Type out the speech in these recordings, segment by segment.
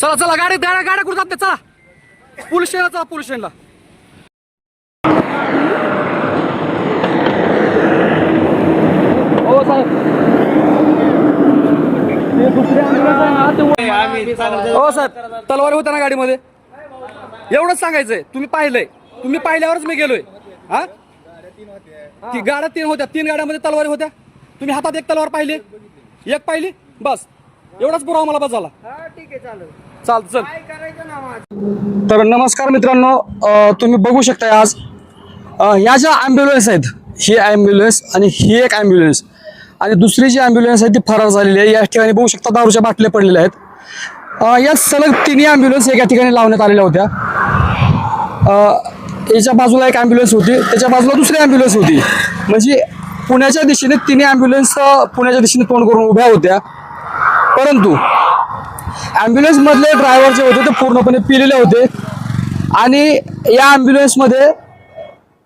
चला चला गाडी गाड्या गाड्या कुठं जाते चला. पोलीस स्टेशनला चला पोलीस स्टेशनला हो साहेब हो साहेब तलवारी होत्या ना गाडीमध्ये? एवढंच सांगायचंय. तुम्ही पाहिलंय. तुम्ही पाहिल्यावरच मी गेलोय. हा? ती गाड्या तीन होत्या. तीन गाड्यामध्ये तलवारी होत्या. तुम्ही हातात एक तलवार पाहिली? एक पाहिली? बस. एवढाच पुरावा मला बस झाला. चाल. चल तर नमस्कार मित्रांनो तुम्ही बघू शकता आज ह्या ज्या ॲम्ब्युलन्स आहेत ही ॲम्ब्युलन्स आणि ही एक ॲम्ब्युलन्स आणि दुसरी जी ॲम्ब्युलन्स आहे ती फरार झालेली आहे. या ठिकाणी बघू शकता दारूच्या बाटल्या पडलेल्या आहेत. या सलग तिन्ही ॲम्ब्युलन्स एका ठिकाणी लावण्यात आलेल्या होत्या. याच्या बाजूला एक ॲम्ब्युलन्स होती त्याच्या बाजूला दुसरी ॲम्ब्युलन्स होती. म्हणजे पुण्याच्या दिशेने तिन्ही ॲम्ब्युलन्स पुण्याच्या दिशेने तोंड करून उभ्या होत्या. परंतु ॲम्ब्युलन्समधले ड्रायव्हर जे होते ते पूर्णपणे पिलेले होते. आणि या ॲम्ब्युलन्समध्ये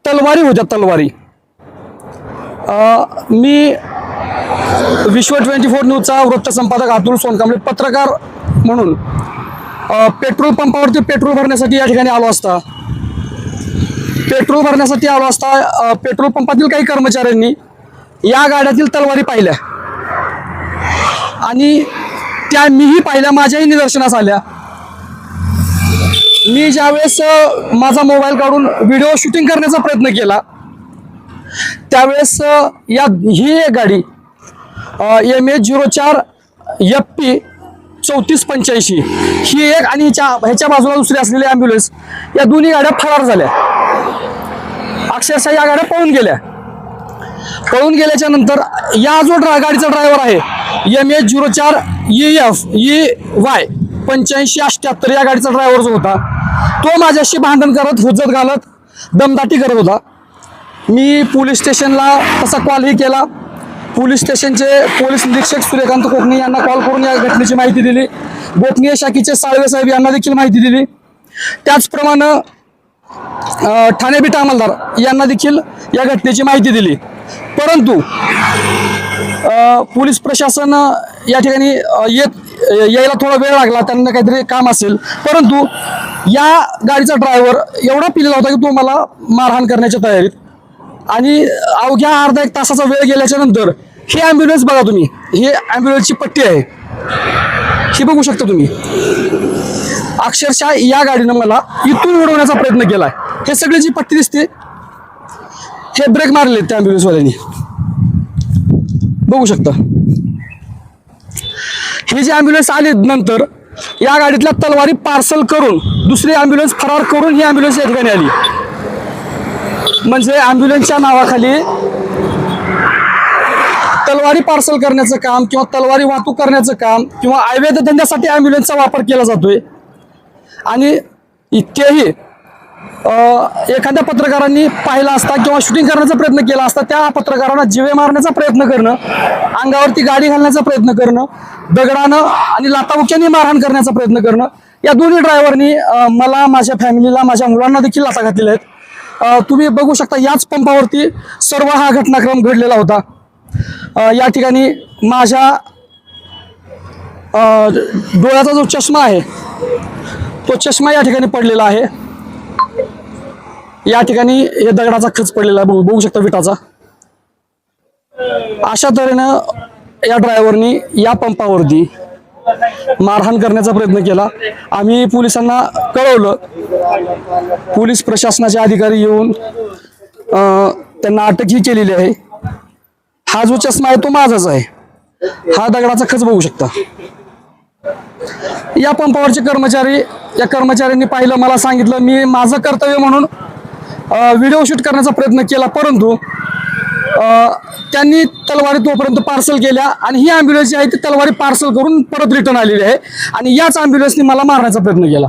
तलवारी होत्या तलवारी. मी विश्व ट्वेंटी फोर न्यूजचा वृत्तसंपादक अतुल सोनकांबळे पत्रकार म्हणून पेट्रोल पंपावरती पेट्रोल भरण्यासाठी या ठिकाणी आलो असता. पेट्रोल भरण्यासाठी आलो असता पेट्रोल पंपातील काही कर्मचाऱ्यांनी या गाड्यातील तलवारी पाहिल्या. आणि त्या मीही पाहिल्या माझ्याही निदर्शनास आल्या. मी ज्यावेळेस माझा मोबाईल काढून व्हिडिओ शूटिंग करण्याचा प्रयत्न केला त्यावेळेस या ही एक गाडी एम एच झिरो चार एफ पी चौतीस पंच्याऐंशी. ही एक आणि हिच्या ह्याच्या बाजूला दुसरी असलेली ॲम्ब्युलन्स या दोन्ही गाड्या फरार झाल्या. अक्षरशः या गाड्या पळून गेल्या. पळून गेल्याच्यानंतर या जो ड्रा गाडीचा ड्रायव्हर आहे एम एच झिरो चार ई एफ ई वाय पंच्याऐंशी अठ्ठ्याहत्तर या गाडीचा ड्रायव्हर जो होता तो माझ्याशी भांडण करत हुज्जत घालत दमदाटी करत होता. मी पोलीस स्टेशनला तसा कॉलही केला. पोलीस स्टेशनचे पोलीस निरीक्षक सूर्यकांत कोकणे यांना कॉल करून या घटनेची माहिती दिली. गोपनीय शाखेचे साळवे साहेब यांना देखील माहिती दिली. त्याचप्रमाणे ठाणे बिटा अंमलदार यांना देखील या घटनेची माहिती दिली. परंतु पोलीस प्रशासन या ठिकाणी येत यायला थोडा वेळ लागला त्यांना काहीतरी काम असेल. परंतु या गाडीचा ड्रायव्हर एवढा पिलेला होता की तो मला मारहाण करण्याच्या तयारीत. आणि अवघ्या अर्धा एक तासाचा वेळ गेल्याच्यानंतर हे ॲम्ब्युलन्स बघा तुम्ही. हे ॲम्ब्युलन्सची पट्टी आहे. ही बघू शकता तुम्ही. अक्षरशः या गाडीनं मला इथून उडवण्याचा प्रयत्न केला हे सगळी जी पट्टी दिसते हे ब्रेक मारले त्या ॲम्ब्युलन्सवाल्यांनी बघू शकता. हे जे ॲम्ब्युलन्स आले नंतर या गाडीतल्या तलवारी पार्सल करून दुसरी ॲम्ब्युलन्स फरार करून ही ॲम्ब्युलन्स या ठिकाणी आली. म्हणजे ॲम्ब्युलन्सच्या नावाखाली तलवारी पार्सल करण्याचं काम किंवा तलवारी वाहतूक करण्याचं काम किंवा अवैध धंद्यासाठी ॲम्ब्युलन्सचा वापर केला जातोय. आणि तेही एखाद्या पत्रकारांनी पाहिला असता किंवा शूटिंग करण्याचा प्रयत्न केला असता त्या पत्रकारांना जिवे मारण्याचा प्रयत्न करणं अंगावरती गाडी घालण्याचा प्रयत्न करणं दगडानं आणि लाताबुक्याने मारहाण करण्याचा प्रयत्न करणं या दोन्ही ड्रायव्हरनी मला माझ्या फॅमिलीला माझ्या मुलांना देखील लाथा घातलेल्या आहेत. तुम्ही बघू शकता याच पंपावरती सर्व हा घटनाक्रम घडलेला होता. या ठिकाणी माझ्या डोळ्याचा जो चष्मा आहे तो चष्मा या ठिकाणी पडलेला आहे. या ठिकाणी हे दगडाचा खच पडलेला आहे बघू शकता विटाचा. अशा तऱ्हेनं या ड्रायव्हरनी या पंपावरती मारहाण करण्याचा प्रयत्न केला. आम्ही पोलिसांना कळवलं. पोलीस प्रशासनाचे अधिकारी येऊन त्यांना अटकही केलेली आहे. हा जो चष्मा आहे तो माझाच आहे. हा दगडाचा खच बघू शकता. या पंपावरचे कर्मचारी या कर्मचाऱ्यांनी पाहिलं मला सांगितलं मी माझं कर्तव्य म्हणून व्हिडिओ शूट करण्याचा प्रयत्न केला परंतु त्यांनी तलवारी तोपर्यंत पार्सल केल्या आणि ही ॲम्ब्युलन्स जी आहे ती तलवारी पार्सल करून परत रिटर्न आलेली आहे. आणि याच ॲम्ब्युलन्सनी मला मारण्याचा प्रयत्न केला.